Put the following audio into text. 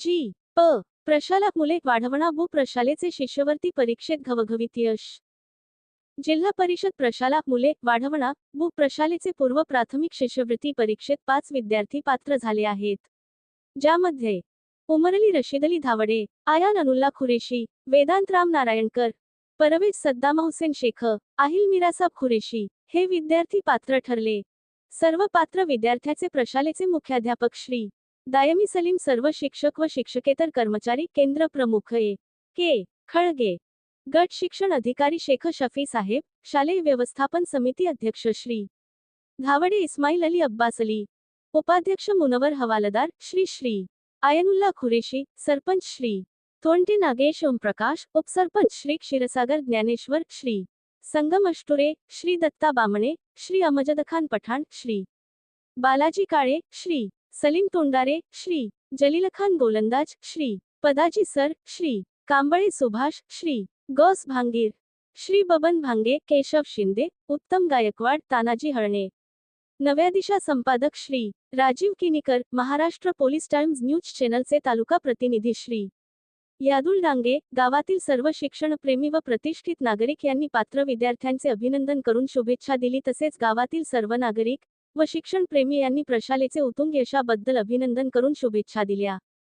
जी प. प्रशाला मुले वाढवणा भू प्रशालेचे शिष्यवर्ती परीक्षेत घवघवीत यश. जिल्हा परिषद प्रशाला मुले वाढवणा भू प्रशालेचे पूर्व प्राथमिक शिष्यवृत्ती परीक्षेत पाच विद्यार्थी पात्र झाले आहेत. ज्यामध्ये उमरली रशीदली धावडे आयान अनुल्ला खुरेशी वेदांत राम नारायणकर परवेज सद्दामा हुसेन शेख आहिल मिरासाब खुरेशी हे विद्यार्थी पात्र ठरले. सर्व पात्र विद्यार्थ्याचे प्रशालेचे मुख्याध्यापक श्री. दायमी सलीम सर्व शिक्षक व शिक्षकेतर कर्मचारी केंद्र प्रमुख ए. के. खळगे. गट शिक्षण अधिकारी शेख शफी साहेब शालेय व्यवस्थापन समिती अध्यक्ष श्री. धावडे इस्माईल अली अब्बास अली. उपाध्यक्ष मुनवर हवालदार श्री श्री. आयनुल्ला खुरेशी सरपंच श्री. थोंटे नागेश ओमप्रकाश उपसरपंच श्री क्षीरसागर ज्ञानेश्वर श्री. संगम अष्टुरे श्री दत्ता बामणे श्री अमजदखान पठाण श्री. बालाजी काळे श्री. सलीम तोंडारे श्री. जलीलखान गोलंदाज श्री. पदाजी सर श्री. कांबळे सुभाष श्री. गौस भांगीर श्री. बबन भांगे केशव शिंदे उत्तम गायकवाड तानाजी हळणे नव्या दिशा संपादक Shri. Rajiv Kinikar Maharashtra police times news चॅनलचे तालुका प्रतिनिधी श्री. यादुल डांगे गावातील सर्व शिक्षणप्रेमी व प्रतिष्ठित नागरिक यांनी पात्र विद्यार्थ्यांचे अभिनंदन करून शुभेच्छा दिली तसेच गावातील सर्व नागरिक व शिक्षणप्रेमी यांनी प्रशालेचे उत्तुंग यशाबद्दल अभिनंदन करून शुभेच्छा दिल्या.